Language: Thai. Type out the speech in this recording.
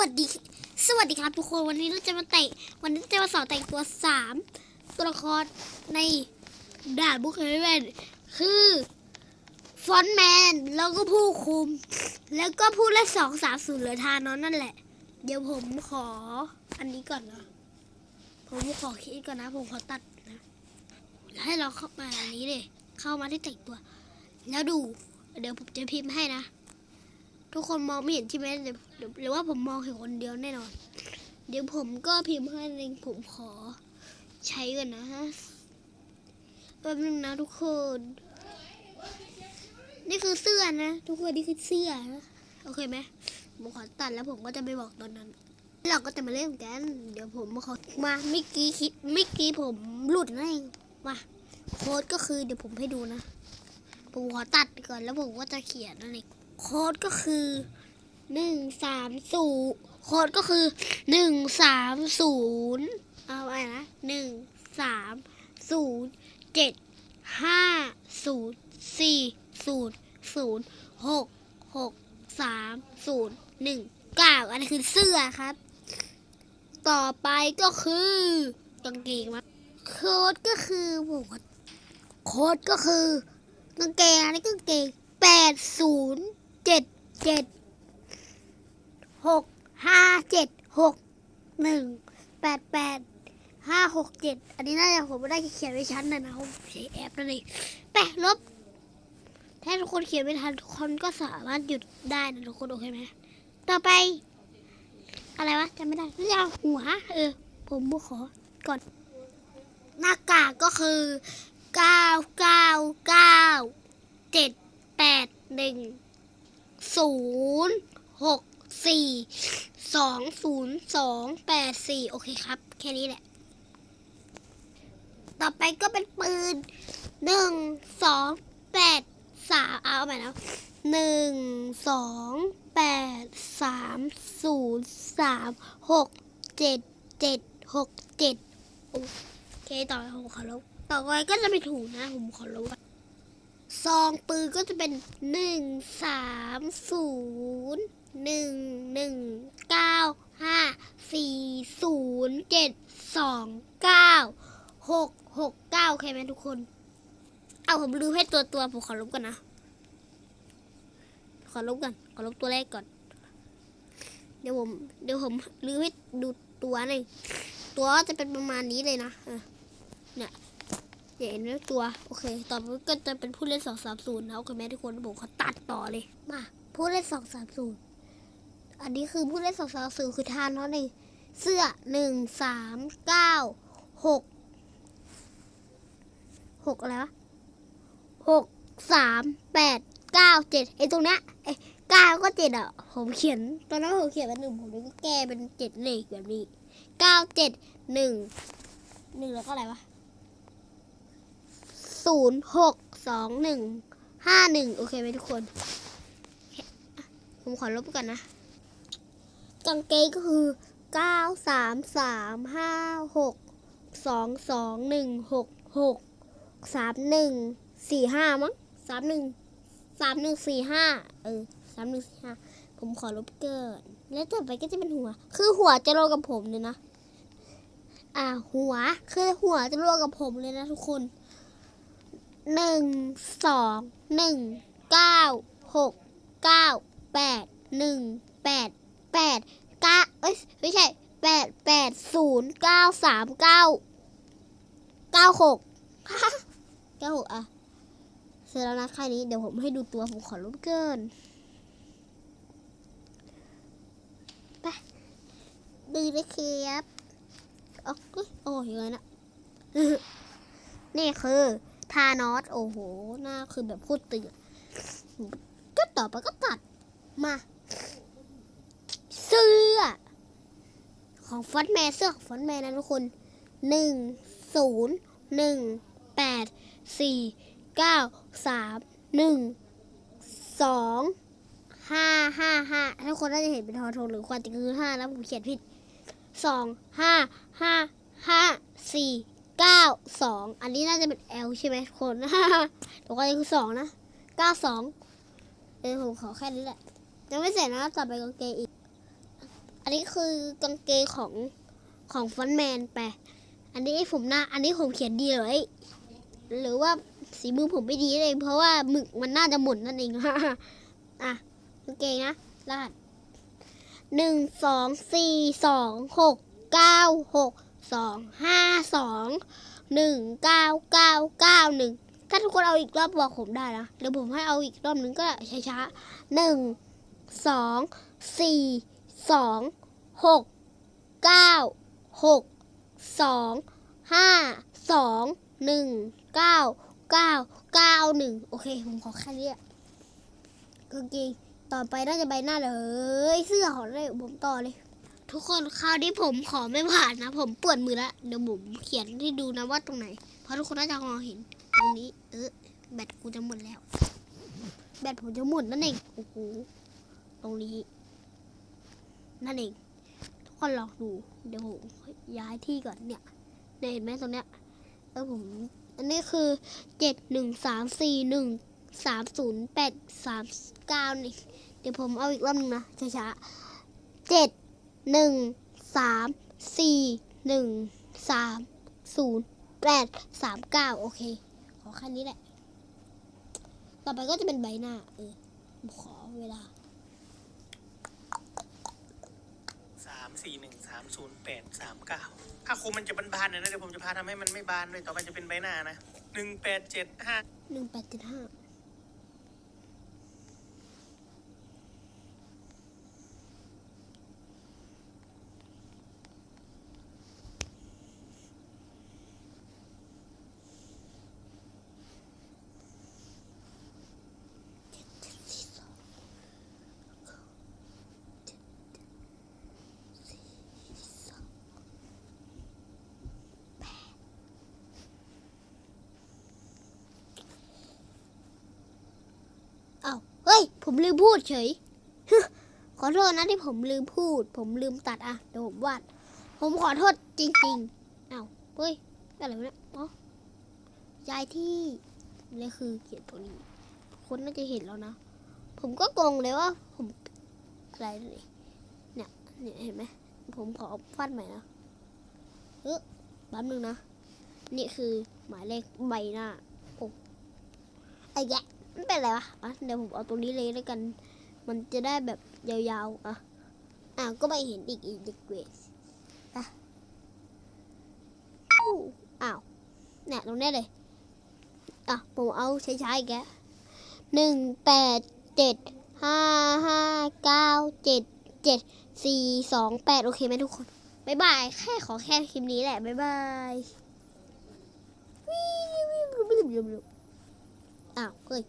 วัสดี สวัสดีครับทุกคนวันนี้เราจะมาแต่งวันนี้จะมาสอนแต่งตัวสามตัวละครในด่านบุคเคเวนคือฟอนแมนแล้วก็ผู้คุม แล้วก็ผู้เล่นสองสามศูนย์เหลือทานอนนั่นแหละ เดี๋ยวผมขออันนี้ก่อนนะผมขอคิดก่อนนะ ผมขอตัดนะแล้วให้เราเข้ามาอันนี้เลยเข้ามาที่แต่งตัว แล้วดู เดี๋ยวผมจะพิมพ์ให้นะ ทุกคนมองไม่เห็นใช่ไหมหรือว่าผมมองเห็นคนเดียวแน่นอน เดี๋ยวผมก็พิมพ์ให้เองผมขอ ใช้ก่อนนะแป๊บนึงนะทุกคน นี่คือเสื้อนะ ทุกคนนี่คือเสื้อนะโอเคไหมผมขอตัดแล้วผมก็จะไปบอกตอนนั้น เราก็จะมาเล่นกัน เดี๋ยวผมมาขอมาเมื่อกี้คิดเมื่อกี้ผมหลุดนั่นเองมาโค้ดก็คือเดี๋ยวผมให้ดูนะ ผมขอตัดก่อนแล้วผมก็จะเขียนนั่นเอง โค้ดก็คือหนึ่งสามศูนย์โค้ดก็คือหนึ่งสามศูนย์เอาไปนะหนึ่งสามศูนย์เจ็ดห้าศูนย์สี่ศูนย์ศูนย์หกหกสามศูนย์หนึ่งเก้าอันนี้คือเสื้อครับ ต่อไปก็คือกางเกงมาโค้ดก็คือผมโค้ดก็คือกางเกงอันนี้กางเกงแปดศูนย์ เจ็ดเจ็ดหกห้าเจ็ดหกหนึ่งแปดแปดห้าหกเจ็ดอันนี้น่าจะผมไม่ได้เขียนไว้ชั้นนะนะผมใช้แอปนั่นเองแปะลบ ถ้าทุกคนเขียนไม่ทันทุกคนก็สามารถหยุดได้นะทุกคนโอเคไหมต่อไป อะไรวะจำไม่ได้นี่อาหัว เออ ผมขอก่อน หน้ากากก็คือเก้าเก้าเก้าเจ็ดแปดหนึ่ง ศูนย์หกสี่สองศูนย์สองแปดสี่โอเคครับ แค่นี้แหละ ต่อไปก็เป็นปืนหนึ่งสองแปดสามเอาใหม่แล้วหนึ่งสองแปดสามศูนย์สามหกเจ็ดเจ็ดหกเจ็ดโอเคต่อไปผมขอลบต่อไปก็จะเป็นถุงนะ ผมขอรู้ก่อน ซองปืนก็จะเป็นหนึ่งสามศูนย์หนึ่งหนึ่งเก้าห้าสี่ศูนย์เจ็ดสองเก้าหกหกเก้าโอเคไหมทุกคน เอาผมลืมให้ตัวตัวผมขอลบก่อนนะ ขอลบก่อนขอลบตัวแรกก่อน เดี๋ยวผมเดี๋ยวผมลืมให้ดูตัวหนึ่งตัวจะเป็นประมาณนี้เลยนะเออเนี่ย เห็นไหมตัว โอเค ต่อไปก็จะเป็นผู้เล่นสองสามศูนย์นะโอเคไหมทุกคนผมขอตัดต่อเลย มาผู้เล่นสองสามศูนย์อันนี้คือผู้เล่นสองสามศูนย์คือทานเนาะนี่เสื้อหนึ่งสามเก้าหกหกอะไรวะหกสามแปดเก้าเจ็ดไอ้ตรงเนี้ยไอ้เก้าก็เจ็ดอะ ผมเขียน ตอนนั้นผมเขียนเป็นหนึ่งผมเลยก็แก้เป็นเจ็ดเลขแบบนี้เก้าเจ็ดหนึ่งหนึ่งแล้วก็อะไรวะ ศูนย์หกสองหนึ่งห้าหนึ่งโอเคไหมทุกคน ผมขอลบก่อนนะกางเกงก็คือเก้าสามสามห้าหกสองสองหนึ่งหกหกสามหนึ่งสี่ห้ามั้งสามหนึ่งสามหนึ่งสี่ห้าเออสามหนึ่งสี่ห้าผมขอลบเกิน แล้วต่อไปก็จะเป็นหัว คือหัวจะโลกับผมเลยนะ อ่าหัว คือหัวจะโลกับผมเลยนะทุกคน หนึ่งสองหนึ่งเก้าหกเก้าแปดหนึ่งแปดแปดเก้าเอ้ยไม่ใช่แปดแปดศูนย์เก้าสามเก้าเก้าหกเก้าหกอะเสร็จแล้วนะค่ายนี้เดี๋ยวผมให้ดูตัวผมขอลบเกินไปดูนะครับอ๋อเอ้ยโอ้ยยังไงนะนี่คือ ทานอสโอ้โหหน้าคือแบบพูดตึงอะก็ต่อไปก็ตัดมา เสื้อ ของฟอนแมนเสื้อของฟอนแมนนะทุกคนหนึ่งศูนย์หนึ่งแปดสี่เก้าสามหนึ่งสองห้าห้าห้าทุกคนน่าจะเห็นเป็นทอทงหรือความจริงคือห้าแล้วผมเขียนผิดสองห้าห้าห้าสี่ เก้าสองอันนี้น่าจะเป็น L ใช่ไหมคนตัวก็คือสองนะเก้าสองเออผมขอแค่นี้แหละยังไม่เสร็จนะต่อไปกางเกงอีก อันนี้คือกางเกงของของฟอนแมนไป อันนี้ผมหน้า อันนี้ผมเขียนดีเลยหรือว่าสีมือผมไม่ดีเลย เพราะว่าหมึกมันน่าจะหมุนนั่นเองอะกางเกงนะรหัสหนึ่งสองสี่สองหกเก้าหก สองห้าสองหนึ่งเก้าเก้าเก้าหนึ่งถ้าทุกคนเอาอีกรอบบอกผมได้นะเดี๋ยวผมให้เอาอีกรอบหนึ่งก็ช้าๆหนึ่งสองสี่สองหกเก้าหกสองห้าสองหนึ่งเก้าเก้าเก้าหนึ่งโอเคผมขอแค่นี้กางเกงต่อไปน่าจะใบหน้าเลย เสื้อของเลยผมต่อเลย ทุกคนคราวนี้ผมขอไม่ผ่านนะ ผมปวดมือแล้วเดี๋ยวผมเขียนให้ดูนะว่าตรงไหน เพราะทุกคนน่าจะมองเห็น ตรงนี้ เออแบตกูจะหมดแล้ว แบตผมจะหมดนั่นเองโอ้โหตรงนี้ นั่นเอง ทุกคนลองดู เดี๋ยวผมย้ายที่ก่อนเนี่ยเนี่ยเห็นไหมตรงเนี้ยแล้วผมอันนี้คือเจ็ดหนึ่งสามสี่หนึ่งสามศูนย์แปดสามเก้านี่เดี๋ยวผมเอาอีกรอบหนึงนะช้าๆเจ็ด หนึ่งสามสี่หนึ่งสามศูนย์แปดสามเก้าโอเค ขอแค่นี้แหละ ต่อไปก็จะเป็นใบหน้า เออ ขอเวลาสามสี่หนึ่งสามศูนย์แปดสามเก้าถ้าครูมันจะบานๆหน่อยนะเดี๋ยวผมจะพาทำให้มันไม่บานเลยต่อไปจะเป็นใบหน้านะหนึ่งแปดเจ็ดห้าหนึ่งแปดเจ็ดห้า อ้าวเฮ้ย ผมลืมพูดเฉยขอโทษนะที่ผมลืมพูด ผมลืมตัดอะเดี๋ยวผมวาด ผมขอโทษจริงๆอ้าวเฮ้ยอะไรวะเนี่ยอ๋อย้ายที่นี่คือเขียนตัวนี้ คนน่าจะเห็นแล้วนะ ผมก็งงเลยว่า ผมอะไรนี่เนี่ยเนี่ยเห็นไหมผมขอฟาดใหม่นะเออแป๊บนึงนะ นี่คือหมายเลขใบหน้าโอ้ไอ้แยะ ไม่เป็นไรวะอะเดี๋ยวผมเอาตรงนี้เลยแล้วกัน มันจะได้แบบยาวๆอะอะก็ไม่เห็นอีกอีกเด็กเวสอะอ้าวเนี่ยตรงนี้เลยอะผมเอาช้าๆอีกแกหนึ่งแปดเจ็ดห้าห้าเก้าเจ็ดเจ็ดสี่สองแปดโอเคไหมทุกคนบายบายแค่ขอแค่คลิปนี้แหละบายบายวิววิววิววิววิววิวอ้าวเฮ้ย